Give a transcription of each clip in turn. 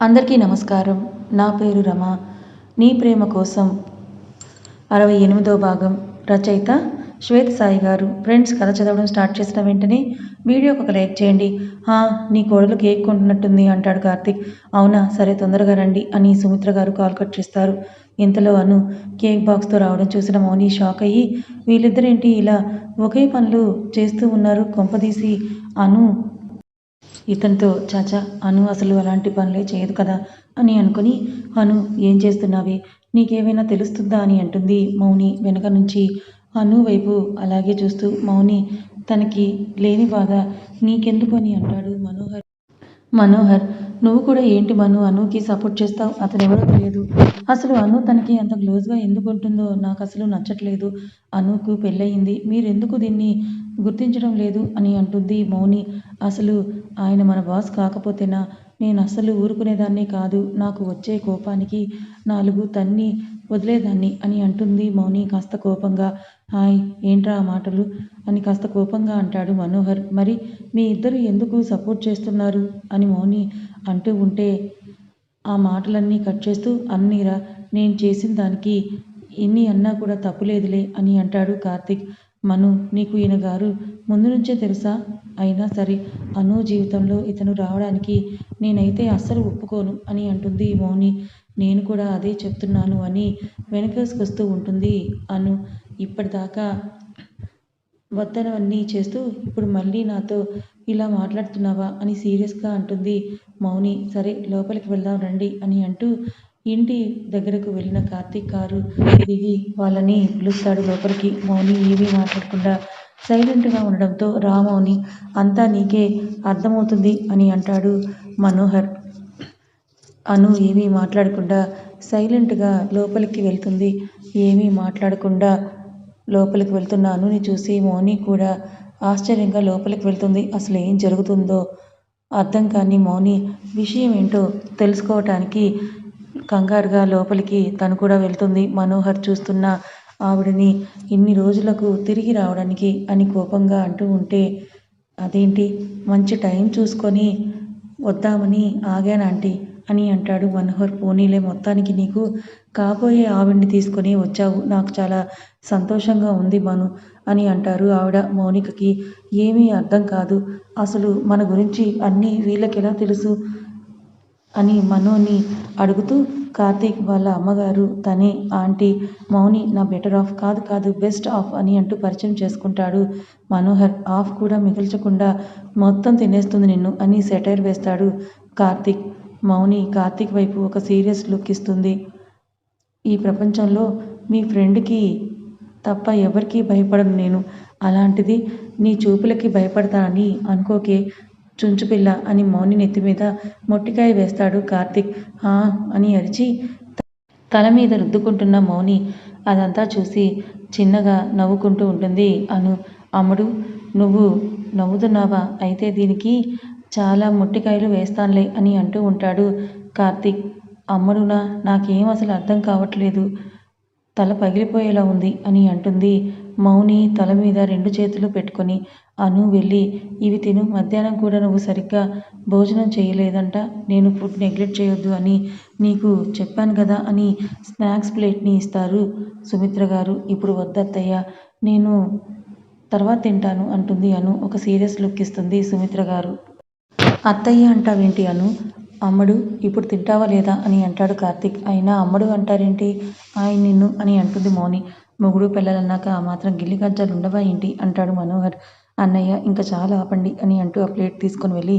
అందరికీ నమస్కారం. నా పేరు రమ. నీ ప్రేమ కోసం అరవై ఎనిమిదో భాగం రచయిత శ్వేత సాయి గారు. ఫ్రెండ్స్ కథ చదవడం స్టార్ట్ చేసిన వెంటనే వీడియోకి ఒక లైక్ చేయండి. "హా, నీ కోడలు కేక్ కొంటున్నట్టుంది అంటాడు కార్తిక్. అవునా సరే తొందరగా రండి అని సుమిత్ర గారు కాల్ కట్ చేస్తారు. ఇంతలో అను కేక్ బాక్స్తో రావడం చూసిన మౌని షాక్ అయ్యి వీళ్ళిద్దరేంటి ఇలా ఒకే పనులు చేస్తూ ఉన్నారు? కొంపదీసి అను ఇతనితో చాచా అను అసలు అలాంటి పనులే చేయదు కదా అని అనుకుని అను ఏం చేస్తున్నావే? నీకేమైనా తెలుస్తుందా? అని అంటుంది మౌని వెనక నుంచి. అను వైపు అలాగే చూస్తూ మౌని తనకి లేని బాధ నీకెందుకు? అని అంటాడు మనోహర్. మనోహర్ నువ్వు కూడా ఏంటి మను? అనుకి సపోర్ట్ చేస్తావు? అతను ఎవరో తెలియదు. అసలు అను తనకి అంత క్లోజ్గా ఎందుకు ఉంటుందో నాకు అసలు నచ్చట్లేదు. అనుకు పెళ్ళయింది. మీరెందుకు దీన్ని గుర్తించడం లేదు? అని అంటుంది మౌని. అసలు ఆయన మన బాస్ కాకపోతేనా? నేను అసలు ఊరుకునేదాన్నే కాదు. నాకు వచ్చే కోపానికి నాలుగు తన్ని వదిలేదాన్ని అని అంటుంది మౌని కాస్త కోపంగా. హాయ్ ఏంట్రా ఆ మాటలు? అని కాస్త కోపంగా అంటాడు మనోహర్. మరి మీ ఇద్దరు ఎందుకు సపోర్ట్ చేస్తున్నారు? అని మౌని అంటూ ఉంటే ఆ మాటలన్నీ కట్ చేస్తూ అన్నీరా నేను చేసిన దానికి ఎన్ని అన్నా కూడా తప్పులేదులే అని అంటాడు కార్తిక్. మను నీకు ఈయన గారు ముందు నుంచే తెలుసా? అయినా సరే అను జీవితంలో ఇతను రావడానికి నేనైతే అస్సలు ఒప్పుకోను అని అంటుంది మౌని. నేను కూడా అదే చెప్తున్నాను అని వెనకేసుకొస్తూ ఉంటుంది అను. ఇప్పటిదాకా వద్దనవన్నీ చేస్తూ ఇప్పుడు మళ్ళీ నాతో ఇలా మాట్లాడుతున్నావా అని సీరియస్గా అంటుంది మౌని. సరే లోపలికి వెళ్దాం రండి అని అంటూ ఇంటి దగ్గరకు వెళ్ళిన కార్తీక్ కారు దిగి వాళ్ళని పిలుస్తాడు లోపలికి. మౌని ఏమీ మాట్లాడకుండా సైలెంట్గా ఉండడంతో రా మౌని అంతా నీకే అర్థమవుతుంది అని అంటాడు మనోహర్. అను ఏమీ మాట్లాడకుండా సైలెంట్గా లోపలికి వెళ్తుంది. ఏమీ మాట్లాడకుండా లోపలికి వెళ్తున్న అనుని చూసి మౌని కూడా ఆశ్చర్యంగా లోపలికి వెళ్తుంది. అసలు ఏం జరుగుతుందో అర్థం కాని మౌని విషయం ఏంటో తెలుసుకోవటానికి కంగారుగా లోపలికి తను కూడా వెళ్తుంది. మనోహర్ చూస్తున్న ఆవిడని ఇన్ని రోజులకు తిరిగి రావడానికి అని కోపంగా అంటూ ఉంటే అదేంటి? మంచి టైం చూసుకొని వద్దామని ఆగానంటీ అని అంటాడు మనోహర్. పోనీలే మొత్తానికి నీకు కాబోయే ఆవిడ్ని తీసుకొని వచ్చావు. నాకు చాలా సంతోషంగా ఉంది మను అని అంటారు ఆవిడ మౌనికకి. ఏమీ అర్థం కాదు. అసలు మన గురించి అన్నీ వీళ్ళకెలా తెలుసు అని మనోని అడుగుతూ కార్తీక్ వాళ్ళ అమ్మగారు తనే ఆంటీ మౌని నా బెటర్ ఆఫ్ కాదు కాదు బెస్ట్ ఆఫ్ అని అంటూ పరిచయం చేసుకుంటాడు మనోహర్. ఆఫ్ కూడా మిగిల్చకుండా మొత్తం తినేస్తుంది నిన్ను అని సెటైర్ వేస్తాడు కార్తీక్. మౌని కార్తీక్ వైపు ఒక సీరియస్ లుక్ ఇస్తుంది. ఈ ప్రపంచంలో మీ ఫ్రెండ్కి తప్ప ఎవరికీ భయపడను నేను. అలాంటిది నీ చూపులకి భయపడతానని అనుకోకే చుంచుపిల్ల అని మౌని నెత్తి మీద మొట్టికాయ వేస్తాడు కార్తిక్. హా అని అరిచి తల మీద రుద్దుకుంటున్న మౌని అదంతా చూసి చిన్నగా నవ్వుకుంటూ ఉంటుంది. అను అమ్ముడు నువ్వు నవ్వుతున్నావా? అయితే దీనికి చాలా మొట్టికాయలు వేస్తానులే అని అంటూ ఉంటాడు కార్తీక్. అమ్మడునా నాకేం అసలు అర్థం కావట్లేదు. తల పగిలిపోయేలా ఉంది అని అంటుంది మౌని తల మీద రెండు చేతులు పెట్టుకొని. అను వెళ్ళి ఇవి తిను మధ్యాహ్నం కూడా నువ్వు సరిగ్గా భోజనం చేయలేదంట నేను ఫుడ్ నెగ్లెక్ట్ చేయొద్దు అని నీకు చెప్పాను కదా అని స్నాక్స్ ప్లేట్ని ఇస్తారు సుమిత్ర గారు. ఇప్పుడు వద్దత్తయ్య నేను తర్వాత తింటాను అంటుంది అను ఒక సీరియస్ లుక్ ఇస్తుంది సుమిత్ర గారు. అత్తయ్య అంటావేంటి అను? అమ్మడు ఇప్పుడు తింటావా లేదా అని అంటాడు కార్తీక్. అయినా అమ్మడు అంటారేంటి? ఆయన నిన్ను అని అంటుంది మౌని. మొగుడు పిల్లలన్నాక ఆ మాత్రం గిల్లి గజ్జాలు ఉండవా ఏంటి? అంటాడు మనోహర్. అన్నయ్య ఇంకా చాలా ఆపండి అని అంటూ ఆ ప్లేట్ తీసుకొని వెళ్ళి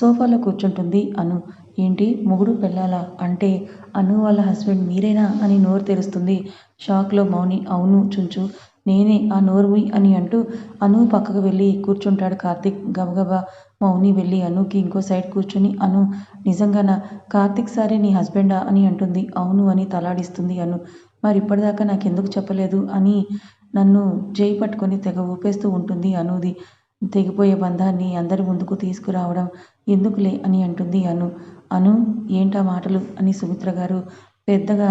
సోఫాలో కూర్చుంటుంది అను. ఏంటి? మొగుడు పెళ్ళాలా? అంటే అను వాళ్ళ హస్బెండ్ మీరేనా? అని నోరు తెరుస్తుంది. షాక్లో మౌని అవును చుంచు. నేనే ఆ నోరు అని అంటూ అను పక్కకు వెళ్ళి కూర్చుంటాడు కార్తీక్. గబగబా మౌని వెళ్ళి అనుకి ఇంకో సైడ్ కూర్చుని అను నిజంగానా కార్తీక్ సారే నీ హస్బెండా అని అంటుంది. అవును అని తలాడిస్తుంది అను. మరి ఇప్పటిదాకా నాకెందుకు చెప్పలేదు అని నన్ను చేయి పట్టుకొని తెగ ఊపేస్తూ ఉంటుంది అనుది. తెగిపోయే బంధాన్ని అందరి ముందుకు తీసుకురావడం ఎందుకులే అని అంటుంది అను. అను ఏంటా మాటలు అని సుమిత్ర గారు పెద్దగా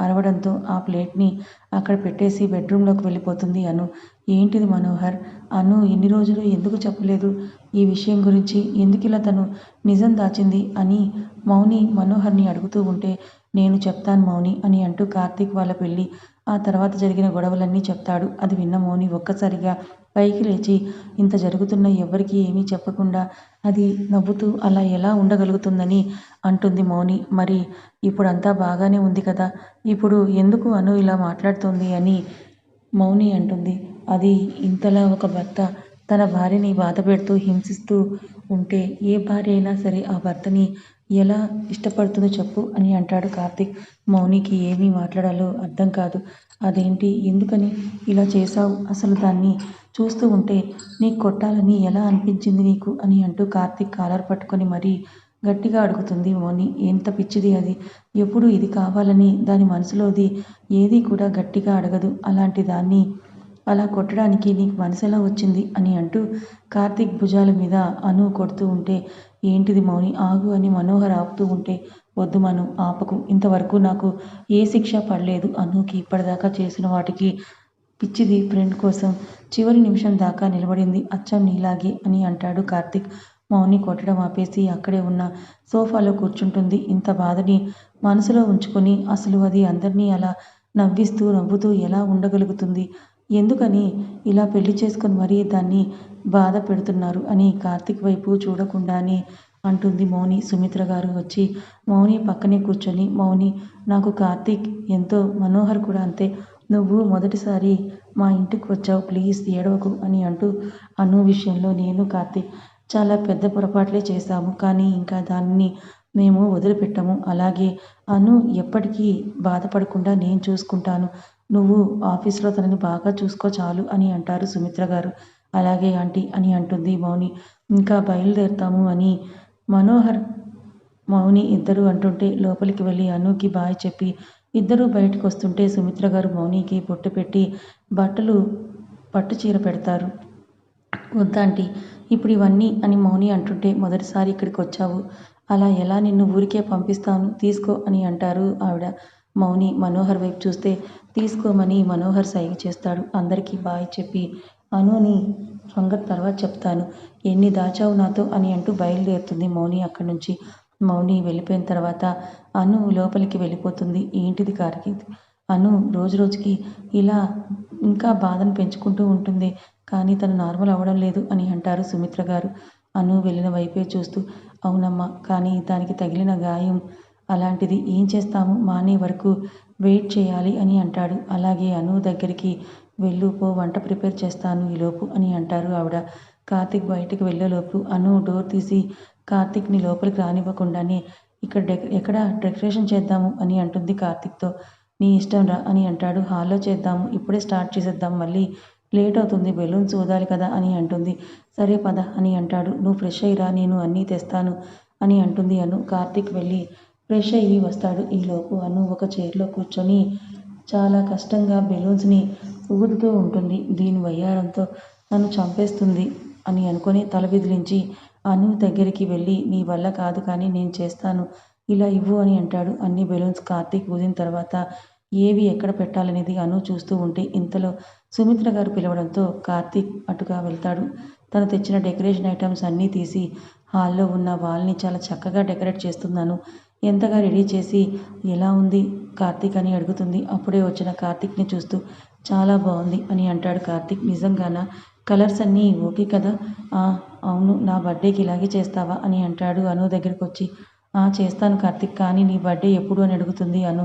అరవడంతో ఆ ప్లేట్ని అక్కడ పెట్టేసి బెడ్రూమ్లోకి వెళ్ళిపోతుంది అను. ఏంటిది మనోహర్? అను ఇన్ని రోజులు ఎందుకు చెప్పలేదు? ఈ విషయం గురించి ఎందుకు ఇలా తను నిజం దాచింది అని మౌని మనోహర్ని అడుగుతూ ఉంటే నేను చెప్తాను మౌని అని అంటూ కార్తీక్ వాళ్ళ పెళ్ళి ఆ తర్వాత జరిగిన గొడవలన్నీ చెప్తాడు. అది విన్న మౌని ఒక్కసారిగా పైకి లేచి ఇంత జరుగుతున్న ఎవ్వరికీ ఏమీ చెప్పకుండా అది నవ్వుతూ అలా ఎలా ఉండగలుగుతుందని అంటుంది మౌని. మరి ఇప్పుడంతా బాగానే ఉంది కదా? ఇప్పుడు ఎందుకు అను ఇలా మాట్లాడుతుంది అని మౌని అంటుంది. అది ఇంతలా ఒక భర్త తన భార్యని బాధ పెడుతూ హింసిస్తూ ఉంటే ఏ భార్య అయినా సరే ఆ భర్తని ఎలా ఇష్టపడుతుందో చెప్పు అని అంటాడు కార్తీక్. మౌనికి ఏమీ మాట్లాడాలో అర్థం కాదు. అదేంటి? ఎందుకని ఇలా చేశావు? అసలు దాన్ని చూస్తూ ఉంటే నీకు కొట్టాలని ఎలా అనిపించింది నీకు? అని అంటూ కార్తీక్ కాలర్ పట్టుకొని మరీ గట్టిగా అడుగుతుంది మౌని. ఎంత పిచ్చిది అది? ఎప్పుడు ఇది కావాలని దాని మనసులోది ఏది కూడా గట్టిగా అడగదు. అలాంటి దాన్ని అలా కొట్టడానికి నీకు మనసెలా వచ్చింది అని అంటూ కార్తీక్ భుజాల మీద అను కొడుతూ ఉంటే ఏంటిది మౌని? ఆగు అని మనోహర్ ఆపుతూ ఉంటే వద్దు మను ఆపకు. ఇంతవరకు నాకు ఏ శిక్ష పడలేదు. అనుకి ఇప్పటిదాకా చేసిన వాటికి పిచ్చిది ఫ్రెండ్ కోసం చివరి నిమిషం దాకా నిలబడింది. అచ్చం నీలాగే అని అంటాడు కార్తీక్. మౌని కొట్టడం ఆపేసి అక్కడే ఉన్న సోఫాలో కూర్చుంటుంది. ఇంత బాధని మనసులో ఉంచుకొని అసలు అది అందరినీ అలా నవ్విస్తూ నవ్వుతూ ఎలా ఉండగలుగుతుంది? ఎందుకని ఇలా పెళ్ళి చేసుకొని మరీ దాన్ని బాధ పెడుతున్నారు అని కార్తిక్ వైపు చూడకుండానే అంటుంది మౌని. సుమిత్ర గారు వచ్చి మౌని పక్కనే కూర్చొని మౌని నాకు కార్తీక్ ఎంతో మనోహర్ కూడా అంతే. నువ్వు మొదటిసారి మా ఇంటికి వచ్చావు ప్లీజ్ ఏడవకు అని అంటూ అను విషయంలో నేను కార్తీక్ చాలా పెద్ద పొరపాట్లే చేశాము కానీ ఇంకా దాన్ని మేము వదిలిపెట్టము. అలాగే అను ఎప్పటికీ బాధపడకుండా నేను చూసుకుంటాను. నువ్వు ఆఫీస్లో తనని బాగా చూసుకో చాలు అని అంటారు సుమిత్ర గారు. అలాగే ఆంటీ అని అంటుంది మౌని. ఇంకా బయలుదేరుతాము అని మనోహర్ మౌని ఇద్దరు అంటుంటే లోపలికి వెళ్ళి అనుకి బాయ్ చెప్పి ఇద్దరూ బయటకు వస్తుంటే సుమిత్ర గారు మౌనికి బొట్టు పెట్టి బట్టలు పట్టు చీర పెడతారు. వద్దాంటీ ఇప్పుడు ఇవన్నీ అని మౌని అంటుంటే మొదటిసారి ఇక్కడికి వచ్చావు. అలా ఎలా నిన్ను ఊరికే పంపిస్తాను? తీసుకో అని అంటారు ఆవిడ. మౌని మనోహర్ వైపు చూస్తే తీసుకోమని మనోహర్ సైగ చేస్తాడు. అందరికీ బాయ్ చెప్పి అనుని సంగతి తర్వాత చెప్తాను. ఎన్ని దాచావు నాతో? అని అంటూ బయలుదేరుతుంది మౌని అక్కడి నుంచి. మౌని వెళ్ళిపోయిన తర్వాత అను లోపలికి వెళ్ళిపోతుంది. ఏంటిది కారికి? అను రోజు రోజుకి ఇలా ఇంకా బాధను పెంచుకుంటూ ఉంటుంది. కానీ తను నార్మల్ అవ్వడం లేదు అని అంటారు సుమిత్ర గారు. అను వెళ్ళిన వైపే చూస్తూ అవునమ్మా కానీ దానికి తగిలిన గాయం అలాంటిది ఏం చేస్తాము? మానే వరకు వెయిట్ చేయాలి అని అంటాడు. అలాగే అను దగ్గరికి వెళ్ళు పో వంట ప్రిపేర్ చేస్తాను ఈలోపు అని అంటారు ఆవిడ. కార్తిక్ బయటికి వెళ్ళేలోపు అను డోర్ తీసి కార్తిక్ని లోపలికి రానివ్వకుండానే ఇక్కడ డెక ఎక్కడ డెకరేషన్ చేద్దాము అని అంటుంది కార్తిక్తో. నీ ఇష్టం రా అని అంటాడు. హాల్లో చేద్దాము ఇప్పుడే స్టార్ట్ చేసేద్దాం మళ్ళీ లేట్ అవుతుంది బెలూన్స్ ఊదాలి కదా అని అంటుంది. సరే పద అని అంటాడు. నువ్వు ఫ్రెష్ అయ్యిరా నేను అన్నీ తెస్తాను అని అంటుంది అను. కార్తిక్ వెళ్ళి ఫ్రెష్ అయ్యి వస్తాడు ఈలోపు అను ఒక చైర్లో కూర్చొని చాలా కష్టంగా బెలూన్స్ని ఊదుతూ ఉంటుంది. దీని వయ్యారంతో నన్ను చంపేస్తుంది అని అనుకొని తల విదిలించి అను దగ్గరికి వెళ్ళి నీ వల్ల కాదు కానీ నేను చేస్తాను. ఇలా ఇవ్వు అని అంటాడు. అన్ని బెలూన్స్ కార్తీక్ ఊదిన తర్వాత ఏవి ఎక్కడ పెట్టాలనేది అను చూస్తూ ఉంటే ఇంతలో సుమిత్ర గారు పిలవడంతో కార్తీక్ అటుగా వెళ్తాడు. తను తెచ్చిన డెకరేషన్ ఐటమ్స్ అన్నీ తీసి హాల్లో ఉన్న వాల్ని చాలా చక్కగా డెకరేట్ చేస్తున్నాను. ఎంతగా రెడీ చేసి ఎలా ఉంది? కార్తీక్ అని అడుగుతుంది. అప్పుడే వచ్చిన కార్తీక్ని చూస్తూ చాలా బాగుంది అని అంటాడు కార్తీక్. నిజంగానా? కలర్స్ అన్నీ ఓకే కదా? అవును నా బర్త్డేకి ఇలాగే చేస్తావా? అని అంటాడు అను దగ్గరికి వచ్చి చేస్తాను కార్తీక్ కానీ నీ బర్త్డే ఎప్పుడు? అని అడుగుతుంది అను.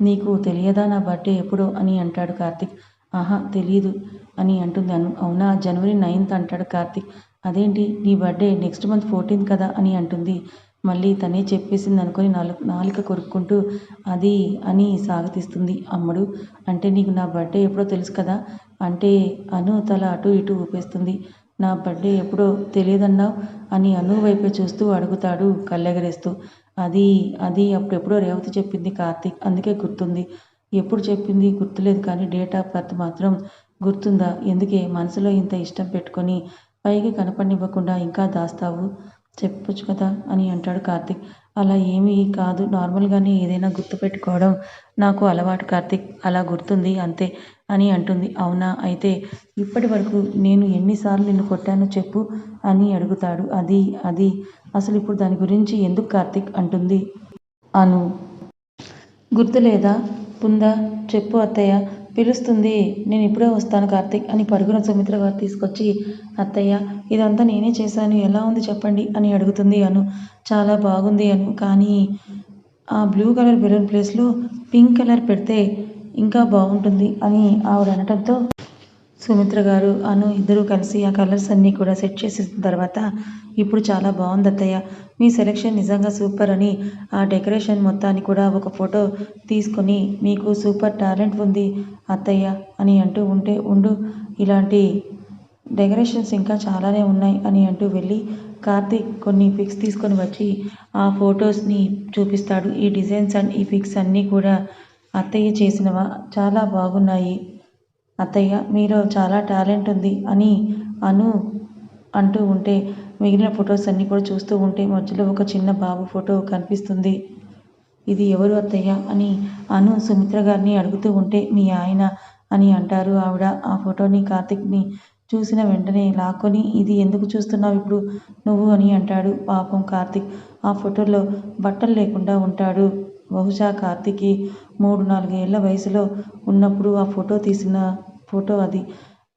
నీకు తెలియదా నా బర్త్డే ఎప్పుడో? అని అంటాడు కార్తీక్. ఆహా తెలియదు అని అంటుంది అను. అవునా? జనవరి నైన్త్ అంటాడు కార్తీక్. అదేంటి? నీ బర్త్డే నెక్స్ట్ మంత్ ఫోర్టీన్త్ కదా? అని అంటుంది. మళ్ళీ తనే చెప్పేసింది అనుకొని నాలుక నాలుక కొరుక్కుంటూ అది అని సాగతీస్తుంది అమ్మడు. అంటే నీకు నా బర్త్డే ఎప్పుడో తెలుసు కదా? అంటే అను తల అటు ఇటు ఊపేస్తుంది. నా బర్త్డే ఎప్పుడో తెలియదన్నావు? అని అను వైపే చూస్తూ అడుగుతాడు కళ్ళెగరేస్తూ. అది అది అప్పుడెప్పుడో రేవతి చెప్పింది కార్తీక్. అందుకే గుర్తుంది. ఎప్పుడు చెప్పింది గుర్తులేదు కానీ డేట్ ఆఫ్ బర్త్ మాత్రం గుర్తుందా? ఎందుకే? మనసులో ఇంత ఇష్టం పెట్టుకొని పైకి కనపడినివ్వకుండా ఇంకా దాస్తావు? చెప్పొచ్చు కదా అని అంటాడు కార్తీక్. అలా ఏమీ కాదు. నార్మల్గానే ఏదైనా గుర్తుపెట్టుకోవడం నాకు అలవాటు కార్తీక్. అలా గుర్తుంది అంతే అని అంటుంది. అవునా? అయితే ఇప్పటి వరకు నేను ఎన్నిసార్లు నిన్ను కొట్టానో చెప్పు అని అడుగుతాడు. అది అది. అసలు ఇప్పుడు దాని గురించి ఎందుకు కార్తీక్ అంటుంది? అను. గుర్తులేదా? పుందా? చెప్పు అత్తయ్య. పిలుస్తుంది. నేను ఇప్పుడే వస్తాను కార్తీక్ అని పరుగున సుమిత్ర గారు తీసుకొచ్చి అత్తయ్య ఇదంతా నేనే చేశాను. ఎలా ఉంది చెప్పండి అని అడుగుతుంది అను. చాలా బాగుంది అను. కానీ ఆ బ్లూ కలర్ బెలూన్ ప్లేస్లో పింక్ కలర్ పెడితే ఇంకా బాగుంటుంది అని ఆవిడ అనటంతో సుమిత్ర గారు అను ఇద్దరూ కలిసి ఆ కలర్స్ అన్నీ కూడా సెట్ చేసిన తర్వాత ఇప్పుడు చాలా బాగుంది అత్తయ్య. మీ సెలెక్షన్ నిజంగా సూపర్ అని ఆ డెకరేషన్ మొత్తాన్ని కూడా ఒక ఫోటో తీసుకొని మీకు సూపర్ టాలెంట్ ఉంది అత్తయ్య అని అంటూ ఉంటే ఉండు. ఇలాంటి డెకరేషన్స్ ఇంకా చాలానే ఉన్నాయి అని అంటూ వెళ్ళి కార్తీక్ కొన్ని పిక్స్ తీసుకొని వచ్చి ఆ ఫొటోస్ని చూపిస్తాడు. ఈ డిజైన్స్ అండ్ ఈ పిక్స్ అన్నీ కూడా అత్తయ్య చేసినవా? చాలా బాగున్నాయి. అత్తయ్య మీలో చాలా టాలెంట్ ఉంది అని అను అంటూ ఉంటే మిగిలిన ఫొటోస్ అన్నీ కూడా చూస్తూ ఉంటే మధ్యలో ఒక చిన్న బాబు ఫోటో కనిపిస్తుంది. ఇది ఎవరు అత్తయ్య? అని అను సుమిత్ర గారిని అడుగుతూ ఉంటే మీ ఆయన అని అంటారు ఆవిడ. ఆ ఫోటోని కార్తిక్ని చూసిన వెంటనే లాక్కొని ఇది ఎందుకు చూస్తున్నావు ఇప్పుడు నువ్వు అని అంటాడు పాపం కార్తిక్. ఆ ఫోటోలో బట్టలు లేకుండా ఉంటాడు. బహుశా కార్తీక్కి మూడు నాలుగేళ్ళ వయసులో ఉన్నప్పుడు ఆ ఫోటో తీసిన ఫోటో అది.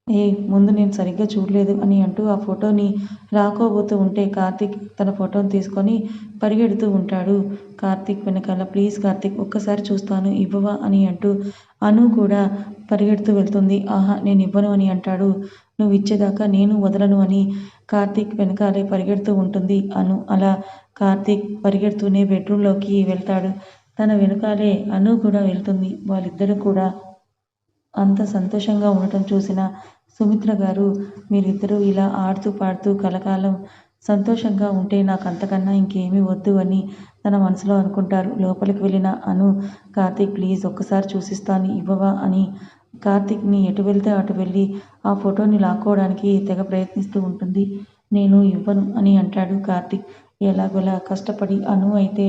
ఏ ముందు నేను సరిగ్గా చూడలేదు అని అంటూ ఆ ఫోటోని రాకోబోతూ ఉంటే కార్తీక్ తన ఫోటోని తీసుకొని పరిగెడుతూ ఉంటాడు. కార్తీక్ వెనకాల ప్లీజ్ కార్తీక్ ఒక్కసారి చూస్తాను ఇవ్వవా? అని అంటూ అను కూడా పరిగెడుతూ వెళ్తుంది. ఆహా నేను ఇవ్వను అని అంటాడు. నువ్వు ఇచ్చేదాకా నేను వదలను అని కార్తీక్ వెనకాలే పరిగెడుతూ ఉంటుంది అను. అలా కార్తీక్ పరిగెడుతూనే బెడ్రూమ్లోకి వెళ్తాడు. తన వెనుకాలే అను కూడా వెళ్తుంది. వాళ్ళిద్దరూ కూడా అంత సంతోషంగా ఉండటం చూసిన సుమిత్ర గారు మీరిద్దరూ ఇలా ఆడుతూ పాడుతూ కలకాలం సంతోషంగా ఉంటే నాకు అంతకన్నా ఇంకేమీ వద్దు అని తన మనసులో అనుకుంటారు. లోపలికి వెళ్ళిన అను కార్తీక్ ప్లీజ్ ఒక్కసారి చూసిస్తాను ఇవ్వవా అని కార్తీక్ని ఎటు వెళ్తే అటు వెళ్ళి ఆ ఫోటోని లాక్కోవడానికి తెగ ప్రయత్నిస్తూ ఉంటుంది. నేను ఇవ్వను అని అంటాడు కార్తీక్. ఎలాగోలా కష్టపడి అను అయితే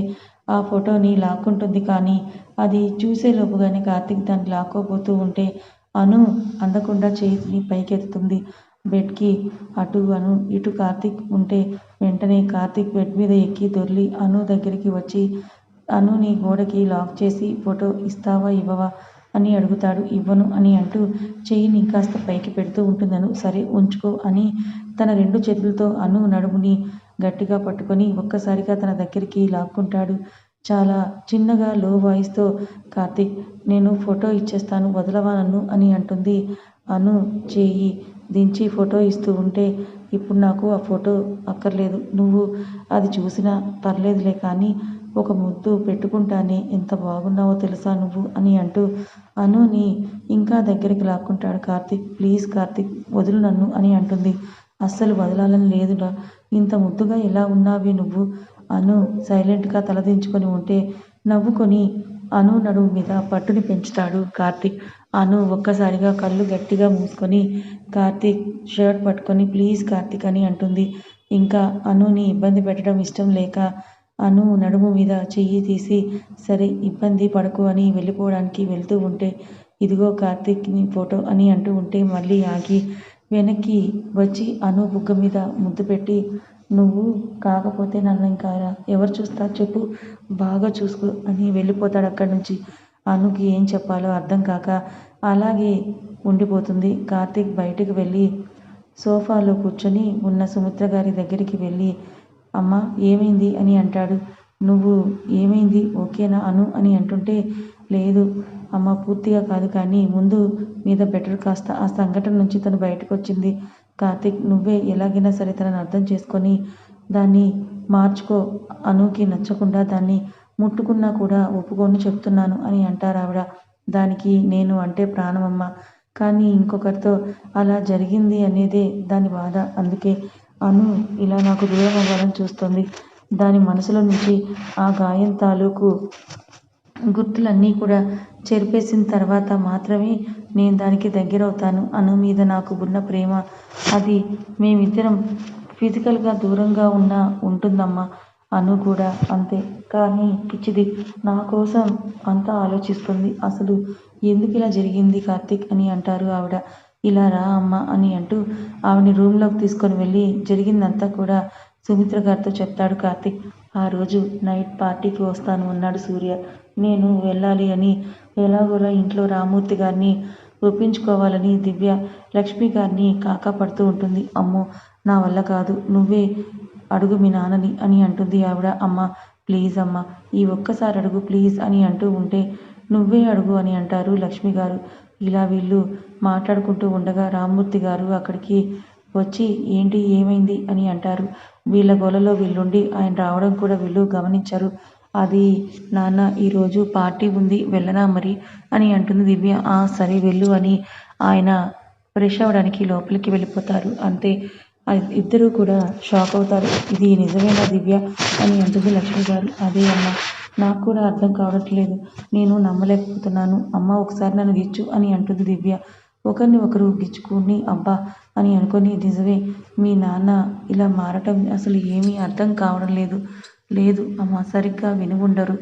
ఆ ఫోటోని లాక్కుంటుంది కానీ అది చూసేలోపుగానే కార్తీక్ దాన్ని లాక్కోబోతూ ఉంటే అను అందకుండా చేతిని పైకెత్తుతుంది. బెడ్కి అటు అను ఇటు కార్తీక్ ఉంటే వెంటనే కార్తీక్ బెడ్ మీద ఎక్కి దొర్లి అను దగ్గరికి వచ్చి అనుని గోడకి లాక్ చేసి ఫోటో ఇస్తావా ఇవ్వవా అని అడుగుతాడు. ఇవ్వను అని అంటూ చెయ్యిని ఇంకాస్త పైకి పెడుతూ ఉంటుందను. సరే ఉంచుకో అని తన రెండు చేతులతో అను నడుముని గట్టిగా పట్టుకొని ఒక్కసారిగా తన దగ్గరికి లాక్కుంటాడు. చాలా చిన్నగా లో వాయిస్తో కార్తీక్ నేను ఫోటో ఇచ్చేస్తాను వదలవా నన్ను? అని అంటుంది. అను చేయి. దించి ఫోటో ఇస్తూ ఉంటే ఇప్పుడు నాకు ఆ ఫోటో అక్కర్లేదు. నువ్వు అది చూసినా పర్లేదులే కానీ ఒక ముద్దు పెట్టుకుంటానే ఎంత బాగున్నావో తెలుసా నువ్వు? అని అంటూ అనుని ఇంకా దగ్గరికి లాక్కుంటాడు కార్తీక్. ప్లీజ్ కార్తీక్ వదులు నన్ను అని అంటుంది. అస్సలు వదలాలని లేదురా. ఇంత ముద్దుగా ఎలా ఉన్నావే నువ్వు? అను సైలెంట్గా తలదించుకొని ఉంటే నవ్వుకొని అను నడుము మీద పట్టుని పెంచుతాడు కార్తీక్. అను ఒక్కసారిగా కళ్ళు గట్టిగా మూసుకొని కార్తీక్ షర్ట్ పట్టుకొని ప్లీజ్ కార్తీక్ అని అంటుంది. ఇంకా అనుని ఇబ్బంది పెట్టడం ఇష్టం లేక అను నడుము మీద చెయ్యి తీసి సరే ఇబ్బంది పడకు అని వెళ్ళిపోవడానికి వెళ్తూ ఉంటే ఇదిగో కార్తీక్ని ఫోటో అని అంటూ ఉంటే మళ్ళీ ఆగి వెనక్కి వచ్చి అను బుగ్గ మీద ముద్దు పెట్టి నువ్వు కాకపోతే నన్ను ఇంకా ఎవరు చూస్తారు చెప్పు. బాగా చూసుకో అని వెళ్ళిపోతాడు అక్కడి నుంచి. అనుకి ఏం చెప్పాలో అర్థం కాక అలాగే ఉండిపోతుంది. కార్తీక్ బయటికి వెళ్ళి సోఫాలో కూర్చొని ఉన్న సుమిత్ర గారి దగ్గరికి వెళ్ళి అమ్మ ఏమైంది? అని అంటాడు. నువ్వు ఏమైంది? ఓకేనా అను అని అంటుంటే లేదు అమ్మ పూర్తిగా కాదు కానీ ముందు మీద బెటర్ కాస్త ఆ సంఘటన నుంచి తను బయటకు వచ్చింది కార్తిక్ నువ్వే ఎలాగైనా సరే తనని అర్థం చేసుకొని దాన్ని మార్చుకో. అనుకి నచ్చకుండా దాన్ని ముట్టుకున్నా కూడా ఒప్పుకొని చెప్తున్నాను అని అంటారు ఆవిడ. దానికి నేను అంటే ప్రాణమమ్మ. కానీ ఇంకొకరితో అలా జరిగింది అనేదే దాని బాధ. అందుకే అను ఇలా నాకు దూరం అవ్వాలని చూస్తుంది. దాని మనసులో నుంచి ఆ గాయం తాలూకు గుర్తులన్నీ కూడా చెరిపేసిన తర్వాత మాత్రమే నేను దానికి దగ్గరవుతాను అను మీద నాకు ఉన్న ప్రేమ. అది మేమిద్దరం ఫిజికల్గా దూరంగా ఉన్నా ఉంటుందమ్మా అను కూడా అంతే. కానీ పిచ్చిది నా కోసం అంతా ఆలోచిస్తుంది. అసలు ఎందుకు ఇలా జరిగింది కార్తీక్ అని అంటారు ఆవిడ. ఇలా రా అమ్మ అని అంటూ ఆవిడని రూమ్లోకి తీసుకొని వెళ్ళి జరిగిందంతా కూడా సుమిత్ర గారితో చెప్తాడు కార్తీక్ ఆ రోజు నైట్ పార్టీకి వస్తాను అన్నాడు సూర్య. నేను వెళ్ళాలి అని ఎలాగోలా ఇంట్లో రామూర్తి గారిని ఒప్పించుకోవాలని దివ్య లక్ష్మి గారిని కాకాపడుతూ ఉంటుంది. అమ్మో నా వల్ల కాదు. నువ్వే అడుగు మీ నాన్నని అని అంటుంది ఆవిడ. అమ్మ ప్లీజ్ అమ్మ ఈ ఒక్కసారి అడుగు ప్లీజ్ అని అంటూ ఉంటే నువ్వే అడుగు అని అంటారు లక్ష్మి గారు. ఇలా వీళ్ళు మాట్లాడుకుంటూ ఉండగా రామ్మూర్తి గారు అక్కడికి వచ్చి ఏంటి ఏమైంది అని అంటారు. వీళ్ళ గోలలో వీళ్ళుండి ఆయన రావడం కూడా వీళ్ళు గమనించారు. అది నాన్న ఈరోజు పార్టీ ఉంది వెళ్ళనా మరి? అని అంటుంది దివ్య. ఆ సరే వెళ్ళు అని ఆయన ఫ్రెష్ అవ్వడానికి లోపలికి వెళ్ళిపోతారు. అంతే. ఇద్దరూ కూడా షాక్ అవుతారు. ఇది నిజమేనా దివ్య? అని అంటుంది లక్ష్మి గారు. అదే అమ్మ నాకు కూడా అర్థం కావట్లేదు. నేను నమ్మలేకపోతున్నాను. అమ్మ ఒకసారి నన్ను గిచ్చు అని అంటుంది దివ్య. ఒకరిని ఒకరు గిచ్చుకుని అబ్బా అని అనుకుని నిజమే మీ నాన్న ఇలా మారటం అసలు ఏమీ అర్థం కావడం లేదు. లేదు అమ్మ సరిగ్గా విని ఉండరు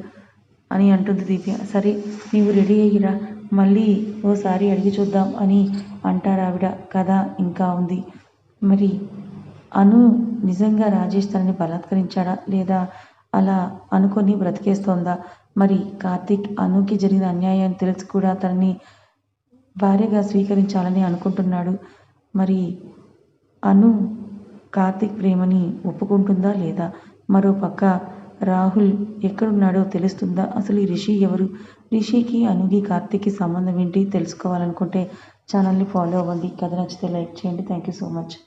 అని అంటుంది దివ్య సరే నీవు రెడీ అయ్యిరా. మళ్ళీ ఓసారి అడిగి చూద్దాం అని అంటారావిడ. కదా కథ ఇంకా ఉంది. మరి అను నిజంగా రాజేష్ తనని బలాత్కరించాడా లేదా? అలా అనుకొని బ్రతికేస్తోందా? మరి కార్తీక్ అనుకి జరిగిన అన్యాయాన్ని తెలిసి కూడా తనని భార్యగా స్వీకరించాలని అనుకుంటున్నాడు. మరి అను కార్తీక్ ప్రేమని ఒప్పుకుంటుందా లేదా? మరో పక్క రాహుల్ ఎక్కడున్నాడో తెలుస్తుందా? అసలు ఈ రిషి ఎవరు? రిషికి అనుగి కార్తీక్కి సంబంధం ఏంటి తెలుసుకోవాలనుకుంటే ఛానల్ని ఫాలో అవ్వండి. కథ నచ్చితే లైక్ చేయండి. Thank you so much.